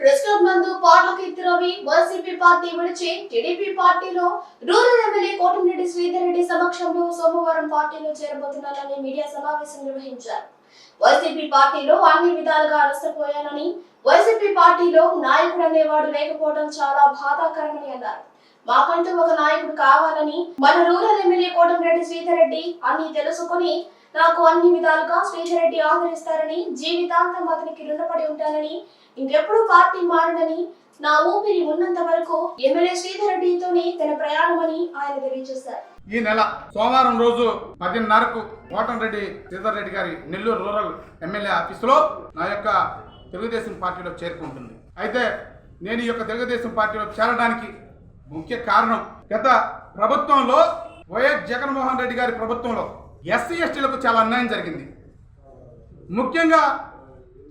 Press club నందు Parla Ravi YCP party విడిచి TDP పార్టీలో రూరల్ ఎమ్మెల్యే కోటమిరెడ్డి శ్రీధర్ రెడ్డి సమక్షంలో సోమవారం పార్టీలో చేరబోతున్నారని మీడియా సమావేశం నిర్వహించారు. వైసీపీ పార్టీలో అన్ని విధాలుగా నష్టపోయానని వైసీపీ పార్టీలో నాయకుడు అనేవాడు లేకపోవడం చాలా బాధాకరమని అన్నారు. మాకంటూ ఒక నాయకుడు కావాలని మన రూరల్ ఎమ్మెల్యే కోటమిరెడ్డి శ్రీధర్ రెడ్డి అన్ని తెలుసుకొని నాకు అన్ని విధాలుగా శ్రీధర్ రెడ్డి ఆదరిస్తారని జీవితాంతం అతనికి రుణపడి ఉంటానని ఇంకెప్పుడు పార్టీ మారడని నా ఊపిరి ఉన్నంత వరకు ఎమ్మెల్యే శ్రీధర్ రెడ్డితోనే తన ప్రయాణమని ఆయన తెలియజేశారు. ఈ నెల సోమవారం రోజు పదిన్నరకు కోటంరెడ్డి శ్రీధర్ రెడ్డి గారి నెల్లూరు రూరల్ ఎమ్మెల్యే ఆఫీసులో నా యొక్క తెలుగుదేశం పార్టీలో చేరుకుంటుంది. అయితే నేను ఈ యొక్క తెలుగుదేశం పార్టీలో చేరడానికి ముఖ్య కారణం గత ప్రభుత్వంలో వైఎస్ జగన్మోహన్ రెడ్డి గారి ప్రభుత్వంలో ఎస్సీ ఎస్టీలకు చాలా అన్యాయం జరిగింది. ముఖ్యంగా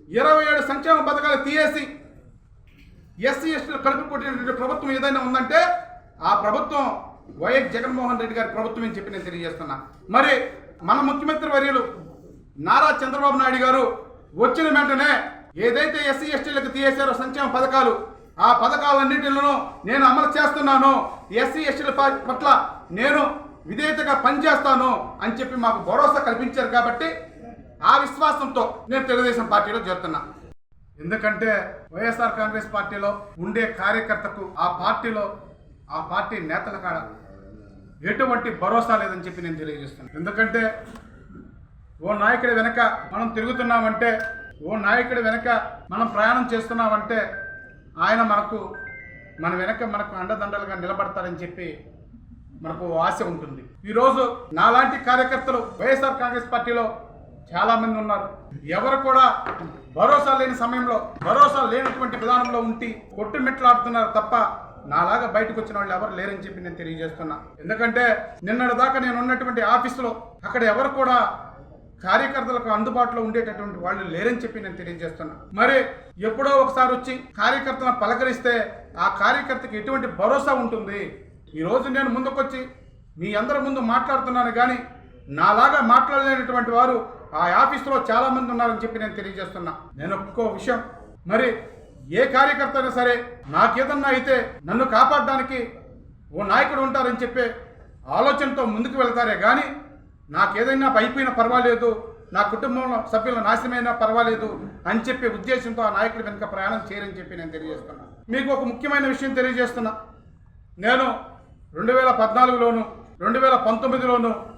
ఇరవై ఏడు సంక్షేమ పథకాలు తీయేసి ఎస్సీ ఎస్టీలు కడుపు కొట్టినటువంటి ప్రభుత్వం ఏదైనా ఉందంటే ఆ ప్రభుత్వం వైఎస్ జగన్మోహన్ రెడ్డి గారి ప్రభుత్వం అని చెప్పి నేను తెలియజేస్తున్నా. మరి మన ముఖ్యమంత్రి వర్యులు నారా చంద్రబాబు నాయుడు గారు వచ్చిన వెంటనే ఏదైతే ఎస్సీ ఎస్టీలకు తీసేశారో సంక్షేమ పథకాలు ఆ పథకాలన్నింటిలోనూ నేను అమలు చేస్తున్నాను. ఎస్సీ ఎస్టీల పట్ల నేను విధేయతగా పనిచేస్తాను అని చెప్పి మాకు భరోసా కల్పించారు కాబట్టి ఆ విశ్వాసంతో నేను తెలుగుదేశం పార్టీలో చేరుతున్నా. ఎందుకంటే వైఎస్ఆర్ కాంగ్రెస్ పార్టీలో ఉండే కార్యకర్తకు ఆ పార్టీలో ఆ పార్టీ నేతల కాడ ఎటువంటి భరోసా లేదని చెప్పి నేను తెలియజేస్తున్నాను. ఎందుకంటే ఓ నాయకుడి వెనక మనం తిరుగుతున్నామంటే ఓ నాయకుడి వెనక మనం ప్రయాణం చేస్తున్నామంటే ఆయన మనకు మన వెనక మనకు అండదండలుగా నిలబడతారని చెప్పి మనకు ఆశ ఉంటుంది. ఈరోజు నాలాంటి కార్యకర్తలు వైఎస్ఆర్ కాంగ్రెస్ పార్టీలో చాలా మంది ఉన్నారు. ఎవరు కూడా భరోసా లేని సమయంలో భరోసా లేనటువంటి విధానంలో ఉండి కొట్టుమిట్లాడుతున్నారు తప్ప నాలాగా బయటకు వచ్చిన వాళ్ళు ఎవరు లేరని చెప్పి నేను తెలియజేస్తున్నా. ఎందుకంటే నిన్నటి దాకా నేను ఉన్నటువంటి ఆఫీసులో అక్కడ ఎవరు కూడా కార్యకర్తలకు అందుబాటులో ఉండేటటువంటి వాళ్ళు లేరని చెప్పి నేను తెలియజేస్తున్నా. మరి ఎప్పుడో ఒకసారి వచ్చి కార్యకర్తలను పలకరిస్తే ఆ కార్యకర్తకి ఎటువంటి భరోసా ఉంటుంది? ఈ రోజు నేను ముందుకొచ్చి మీ అందరి ముందు మాట్లాడుతున్నాను కానీ నాలాగా మాట్లాడలేనటువంటి వారు ఆ ఆఫీసులో చాలా మంది ఉన్నారని చెప్పి నేను తెలియజేస్తున్నా. నేను ఒక్కో విషయం. మరి ఏ కార్యకర్త అయినా సరే నాకేదన్నా అయితే నన్ను కాపాడడానికి ఓ నాయకుడు ఉంటారని చెప్పే ఆలోచనతో ముందుకు వెళ్తారే కానీ నాకేదైనా అయిపోయినా పర్వాలేదు నా కుటుంబంలో సభ్యుల నాశనమైనా పర్వాలేదు అని చెప్పే ఉద్దేశంతో ఆ నాయకుడి వెనుక ప్రయాణం చేయరని చెప్పి నేను తెలియజేస్తున్నా. మీకు ఒక ముఖ్యమైన విషయం తెలియజేస్తున్నా. నేను రెండు వేల పద్నాలుగులోను రెండు వేల పంతొమ్మిదిలోను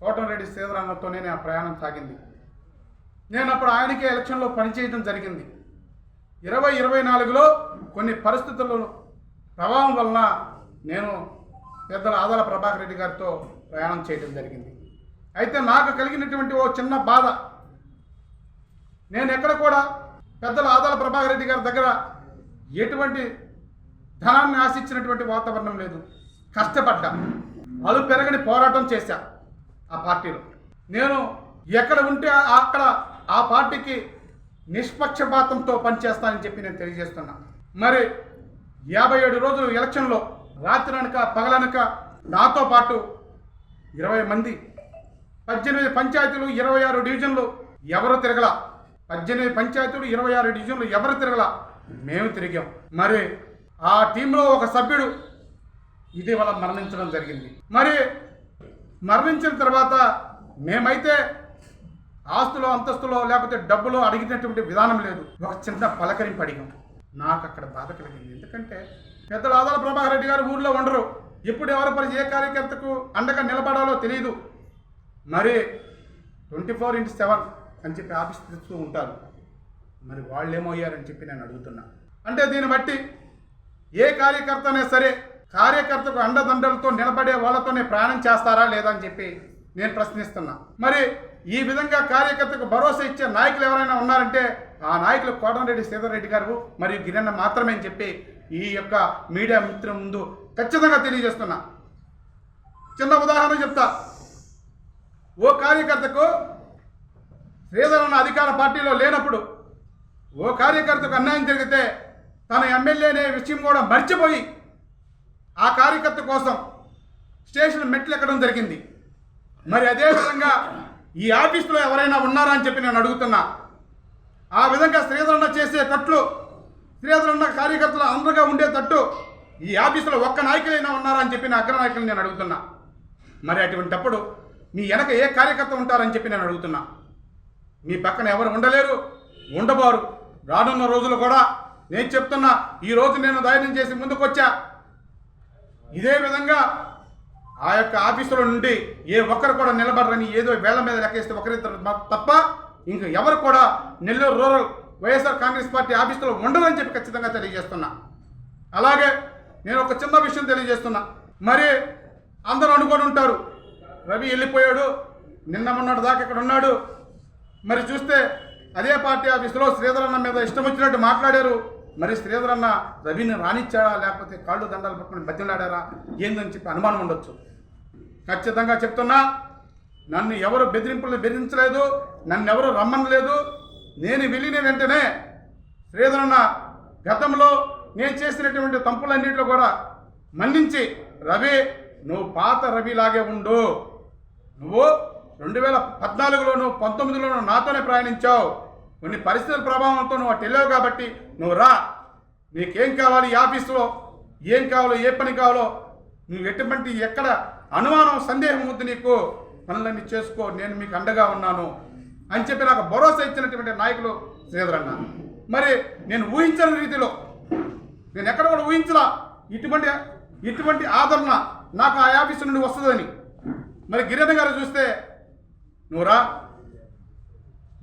కోటంరెడ్డి శ్రీధరన్నతోనే నా ప్రయాణం సాగింది. నేను అప్పుడు ఆయనకే ఎలక్షన్లో పనిచేయడం జరిగింది. ఇరవై ఇరవై నాలుగులో కొన్ని పరిస్థితుల ప్రభావం వలన నేను పెద్దల ఆదాల ప్రభాకర్ రెడ్డి గారితో ప్రయాణం చేయడం జరిగింది. అయితే నాకు కలిగినటువంటి ఓ చిన్న బాధ నేను ఎక్కడ కూడా పెద్దల ఆదాల ప్రభాకర్ రెడ్డి గారి దగ్గర ఎటువంటి ధనాన్ని ఆశించినటువంటి వాతావరణం లేదు. కష్టపడ్డా. అలు పెరగని పోరాటం చేశా. ఆ పార్టీలో. నేను ఎక్కడ ఉంటే అక్కడ ఆ పార్టీకి నిష్పక్షపాతంతో పనిచేస్తానని చెప్పి నేను తెలియజేస్తున్నా. మరి యాభై ఏడు రోజులు ఎలక్షన్లో రాత్రి అనక పగలనక నాతో పాటు ఇరవై మంది పద్దెనిమిది పంచాయతీలు ఇరవై ఆరు డివిజన్లు ఎవరు తిరగల? పద్దెనిమిది పంచాయతీలు ఇరవై ఆరు డివిజన్లు ఎవరు తిరగల? మేము తిరిగాం. మరి ఆ టీంలో ఒక సభ్యుడు ఇటీవల మరణించడం జరిగింది. మరి మరణించిన తర్వాత మేమైతే ఆస్తులో అంతస్తులో లేకపోతే డబ్బులో అడిగినటువంటి విధానం లేదు. ఒక చిన్న పలకరింపు అడిగాం. నాకు అక్కడ బాధ కలిగింది. ఎందుకంటే పెద్దలు ఆదాల ప్రభాకర్ రెడ్డి గారు ఊర్లో ఉండరు. ఎప్పుడు ఎవరి పరి ఏ కార్యకర్తకు అండగా నిలబడాలో తెలియదు మరి ట్వంటీ ఫోర్ ఇంటూ సెవెన్ అని చెప్పి ఆఫీస్ ఉంటారు. మరి వాళ్ళు ఏమయ్యారని చెప్పి నేను అడుగుతున్నా. అంటే దీన్ని బట్టి ఏ కార్యకర్త అయినా సరే కార్యకర్తకు అండదండలతో నిలబడే వాళ్ళతోనే ప్రయాణం చేస్తారా లేదా అని చెప్పి నేను ప్రశ్నిస్తున్నా. మరి ఈ విధంగా కార్యకర్తకు భరోసా ఇచ్చే నాయకులు ఎవరైనా ఉన్నారంటే ఆ నాయకులు కోటంరెడ్డి సీతారెడ్డి గారు మరియు గిరన్న మాత్రమే అని చెప్పి ఈ యొక్క మీడియా మిత్రం ముందు ఖచ్చితంగా తెలియజేస్తున్నా. చిన్న ఉదాహరణ చెప్తా. ఓ కార్యకర్తకు శ్రీధర్ అన్న అధికార పార్టీలో లేనప్పుడు ఓ కార్యకర్తకు అన్యాయం జరిగితే తన ఎమ్మెల్యే అనే విషయం కూడా మర్చిపోయి ఆ కార్యకర్త కోసం స్టేషన్ మెట్లు ఎక్కడం జరిగింది. మరి అదేవిధంగా ఈ ఆఫీసులో ఎవరైనా ఉన్నారా అని చెప్పి నేను అడుగుతున్నా. ఆ విధంగా శ్రీధరణ చేసే తట్లు శ్రీధరన్న కార్యకర్తలు అందరుగా ఉండేటట్టు ఈ ఆఫీసులో ఒక్క నాయకులైనా ఉన్నారా అని చెప్పి నా అగ్ర నాయకులు నేను అడుగుతున్నా. మరి అటువంటిప్పుడు మీ వెనక ఏ కార్యకర్త ఉంటారని చెప్పి నేను అడుగుతున్నా. మీ పక్కన ఎవరు ఉండలేరు ఉండబోరు. రానున్న రోజులు కూడా నేను చెప్తున్నా ఈ రోజు నేను ధైర్యం చేసి ముందుకొచ్చా? ఇదే విధంగా ఆ యొక్క ఆఫీసులో నుండి ఏ ఒక్కరు కూడా నిలబడరని ఏదో వేళ్ళ మీద లెక్కేస్తే ఒకరిద్దరు తప్ప ఇంక ఎవరు కూడా Nellore rural YSR Congress party ఆఫీసులో ఉండరని చెప్పి ఖచ్చితంగా తెలియజేస్తున్నా. అలాగే నేను ఒక చిన్న విషయం తెలియజేస్తున్నా. మరి అందరూ అనుకొని ఉంటారు రవి వెళ్ళిపోయాడు నిన్న మొన్నటి దాకా ఇక్కడ ఉన్నాడు. మరి చూస్తే అదే పార్టీ ఆఫీసులో శ్రీధరన్న మీద ఇష్టం వచ్చినట్టు మాట్లాడారు. మరి శ్రీధరన్న రవిని రాణించాడా లేకపోతే కాళ్ళు దండాలు పట్టుకుని బతిలాడారా ఏందని చెప్పి అనుమానం ఉండొచ్చు. ఖచ్చితంగా చెప్తున్నా నన్ను ఎవరు బెదిరింపులు బెదిరించలేదు నన్ను ఎవరు రమ్మనలేదు. నేను వెళ్ళిన వెంటనే శ్రీధరన్న గతంలో నేను చేసినటువంటి తంపులన్నింటిలో కూడా మన్నించి రవి నువ్వు పాత రవిలాగే ఉండు. నువ్వు రెండు వేల పద్నాలుగులోను పంతొమ్మిదిలోను నాతోనే ప్రయాణించావు. కొన్ని పరిస్థితుల ప్రభావంతో నువ్వు అటు వెళ్ళావు కాబట్టి నువ్వు రా. నీకేం కావాలి ఈ ఆఫీసులో? ఏం కావాలో ఏ పని కావాలో? నువ్వు ఎటువంటి ఎక్కడ అనుమానం సందేహం వద్దు నీకు? పనులన్నీ చేసుకో నేను మీకు అండగా ఉన్నాను అని చెప్పి నాకు భరోసా ఇచ్చినటువంటి నాయకులు శ్రీధరన్న. మరి నేను ఊహించని రీతిలో నేను ఎక్కడ కూడా ఊహించలా ఇటువంటి ఇటువంటి ఆదరణ నాకు ఆ ఆఫీసు నుండి వస్తుందని. మరి గిరిజన గారు చూస్తే నువ్వు రా.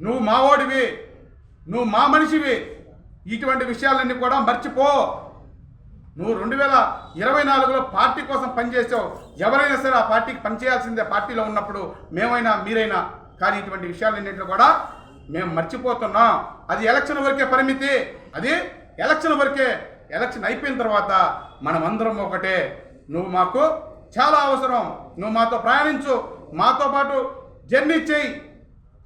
నువ్వు మావోడివి. నువ్వు మా మనిషివి. ఇటువంటి విషయాలన్నీ కూడా మర్చిపో. నువ్వు రెండు వేల ఇరవై నాలుగులో పార్టీ కోసం పనిచేసావు. ఎవరైనా సరే ఆ పార్టీకి పనిచేయాల్సిందే. పార్టీలో ఉన్నప్పుడు మేమైనా మీరైనా. కానీ ఇటువంటి విషయాలన్నింటిలో కూడా మేము మర్చిపోతున్నాం. అది ఎలక్షన్ వరకే పరిమితి. అది ఎలక్షన్ వరకే. ఎలక్షన్ అయిపోయిన తర్వాత మనమందరం ఒకటే. నువ్వు మాకు చాలా అవసరం. నువ్వు మాతో ప్రయాణించు. మాతో పాటు జర్నీ చేయి.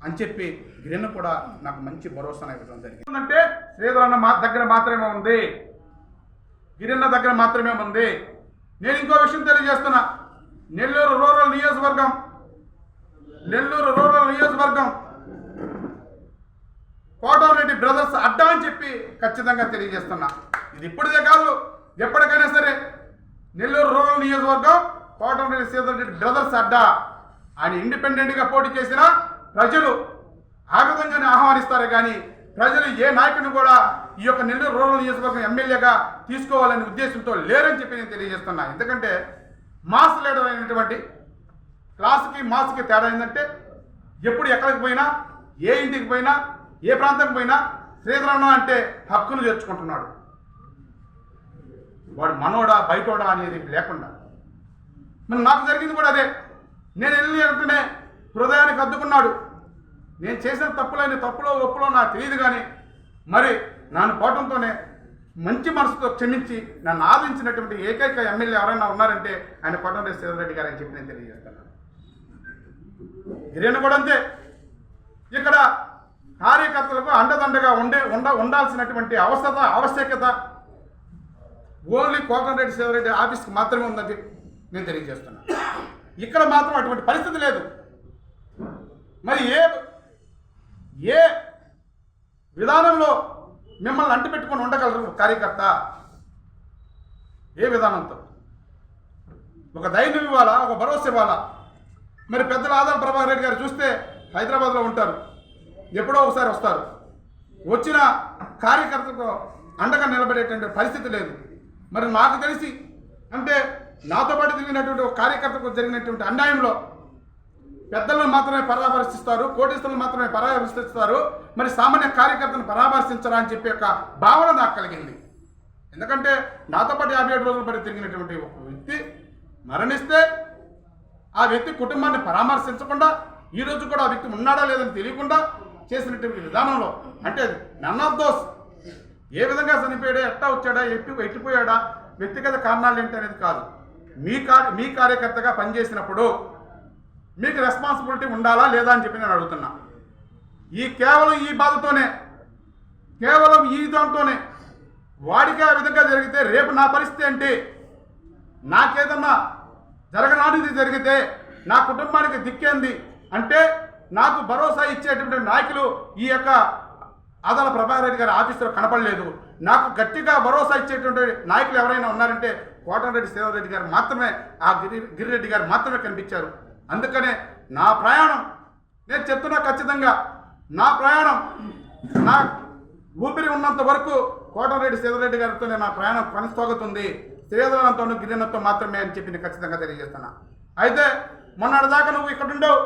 అని చెప్పి గిరిన్న కూడా నాకు మంచి భరోసా ఇవ్వడం జరిగింది. అంటే శ్రీధర్ అన్న మా దగ్గర మాత్రమే ఉంది. గిరిన్న దగ్గర మాత్రమే ఉంది. నేను ఇంకో విషయం తెలియజేస్తున్నా. నెల్లూరు రూరల్ నియోజకవర్గం. నెల్లూరు రూరల్ నియోజకవర్గం. కోటరెడ్డి బ్రదర్స్ అడ్డా అని చెప్పి ఖచ్చితంగా తెలియజేస్తున్నా. ఇది ఇప్పుడుదే కాదు ఎప్పటికైనా సరే నెల్లూరు రూరల్ నియోజకవర్గం కోటరెడ్డి శ్రీధర్ రెడ్డి బ్రదర్స్ అడ్డా. ఆయన ఇండిపెండెంట్గా పోటీ చేసినా ప్రజలు ఆగతంగానే ఆహ్వానిస్తారు కానీ ప్రజలు ఏ నాయకుని కూడా ఈ యొక్క నెల్లూరు రూరల్ నియోజకవర్గం ఎమ్మెల్యేగా తీసుకోవాలనే ఉద్దేశంతో లేరని చెప్పి నేను తెలియజేస్తున్నా. ఎందుకంటే మాస్ లీడర్ అయినటువంటి క్లాస్కి మాస్కి తేడా ఏంటంటే ఎప్పుడు ఎక్కడికి పోయినా ఏ ఇంటికి పోయినా ఏ ప్రాంతానికి పోయినా శ్రీధరణ అంటే హక్కును చేర్చుకుంటున్నాడు. వాడు మనోడా బయటోడా అనేది లేకుండా. మరి నాకు జరిగింది కూడా అదే. నేను వెళ్ళి వెంటనే హృదయానికి అద్దుకున్నాడు. నేను చేసిన తప్పులైన తప్పులో ఒప్పులో నాకు తెలియదు కానీ మరి నన్ను పోవటంతోనే మంచి మనసుతో క్షమించి నన్ను ఆదరించినటువంటి ఏకైక ఎమ్మెల్యే ఎవరైనా ఉన్నారంటే ఆయన కోటమిరెడ్డి శ్రీధర్ గారు అని చెప్పి నేను తెలియజేస్తున్నాను గిరిజన కూడా అంతే. ఇక్కడ కార్యకర్తలకు అండదండగా ఉండే ఉండ ఉండాల్సినటువంటి అవసరత ఆవశ్యకత ఓన్లీ కోటమిరెడ్డి శ్రీధర్ ఆఫీస్కి మాత్రమే ఉందని నేను తెలియజేస్తున్నాను. ఇక్కడ మాత్రం అటువంటి పరిస్థితి లేదు. మరి ఏ ఏ విధానంలో మిమ్మల్ని అంటిపెట్టుకొని ఉండగలరు కార్యకర్త? ఏ విధానంతో? ఒక ధైర్యం ఇవ్వాలా? ఒక భరోసా ఇవ్వాలా? మరి పెద్దల ఆదాల ప్రభాకర్ రెడ్డి గారు చూస్తే హైదరాబాద్లో ఉంటారు. ఎప్పుడో ఒకసారి వస్తారు. వచ్చిన కార్యకర్తకు అండగా నిలబడేటువంటి పరిస్థితి లేదు. మరి నాకు తెలిసి అంటే నాతో పాటు తిరిగినటువంటి ఒక కార్యకర్తకు జరిగినటువంటి అన్యాయంలో పెద్దలను మాత్రమే పరామర్శిస్తారు కోటీశ్వరులను మాత్రమే పరామర్శిస్తారు. మరి సామాన్య కార్యకర్తను పరామర్శించరా అని చెప్పి యొక్క భావన నాకు కలిగింది. ఎందుకంటే నాతో పాటు యాభై ఏడు రోజుల పాటు తిరిగినటువంటి ఒక వ్యక్తి మరణిస్తే ఆ వ్యక్తి కుటుంబాన్ని పరామర్శించకుండా ఈ రోజు కూడా ఆ వ్యక్తి ఉన్నాడా లేదని తెలియకుండా చేసినటువంటి విధానంలో అంటే నన్ ఆఫ్ దోస్ ఏ విధంగా చనిపోయాడా ఎట్టా వచ్చాడా ఎట్టి ఎట్టిపోయాడా వ్యక్తిగత కారణాలు ఏంటి అనేది కాదు. మీ కార్య మీ కార్యకర్తగా పనిచేసినప్పుడు మీకు రెస్పాన్సిబిలిటీ ఉండాలా లేదా అని చెప్పి నేను అడుగుతున్నా. ఈ కేవలం ఈ బాధతోనే కేవలం ఈ దాంతోనే వాడికి ఆ విధంగా జరిగితే రేపు నా పరిస్థితి ఏంటి? నాకేదన్నా జరగనానిది జరిగితే నా కుటుంబానికి దిక్కేంది? అంటే నాకు భరోసా ఇచ్చేటువంటి నాయకులు ఈ యొక్క ఆదాల ప్రభాకర్ రెడ్డి గారి ఆఫీసులో కనపడలేదు. నాకు గట్టిగా భరోసా ఇచ్చేటువంటి నాయకులు ఎవరైనా ఉన్నారంటే కోటమిరెడ్డి శ్రీధర్ రెడ్డి గారు మాత్రమే ఆ గిరి గిరిరెడ్డి గారు మాత్రమే కనిపించారు. అందుకనే నా ప్రయాణం నేను చెప్తున్నా ఖచ్చితంగా నా ప్రయాణం నా ఊపిరి ఉన్నంత వరకు కోటరెడ్డి శ్రీధర్ రెడ్డి నా ప్రయాణం కొనసాగుతుంది. శ్రీధరంతోనూ గిరినంతో మాత్రమే అని చెప్పి నేను ఖచ్చితంగా తెలియజేస్తున్నా. అయితే మొన్నటిదాకా నువ్వు ఇక్కడ ఉండవు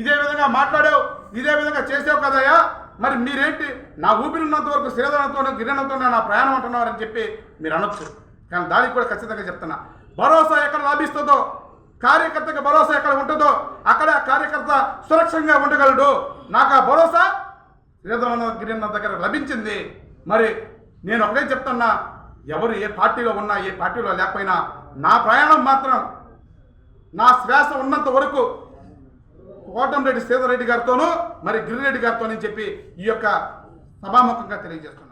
ఇదే విధంగా మాట్లాడావు ఇదే విధంగా చేసావు కదయ్యా? మరి మీరేంటి? నా ఊపిరి ఉన్నంత వరకు శ్రీధరంతోనూ గిరినంతోనే నా ప్రయాణం అంటున్నారని చెప్పి మీరు అనొచ్చు. కానీ దానికి కూడా ఖచ్చితంగా చెప్తున్నా. భరోసా ఎక్కడ లభిస్తుందో కార్యకర్తకి భరోసా ఎక్కడ ఉంటుందో అక్కడ కార్యకర్త సురక్షంగా ఉండగలడు. నాకు ఆ భరోసా శ్రీధరన్న గిరిన్న దగ్గర లభించింది. మరి నేను ఒకటే చెప్తున్నా ఎవరు ఏ పార్టీలో ఉన్నా ఏ పార్టీలో లేకపోయినా నా ప్రయాణం మాత్రం నా శ్వాస ఉన్నంత వరకు కోటంరెడ్డి శ్రీధర్ రెడ్డి గారితోనూ మరి గిరిరెడ్డి గారితోనని చెప్పి ఈ యొక్క సభాముఖంగా తెలియజేస్తున్నాను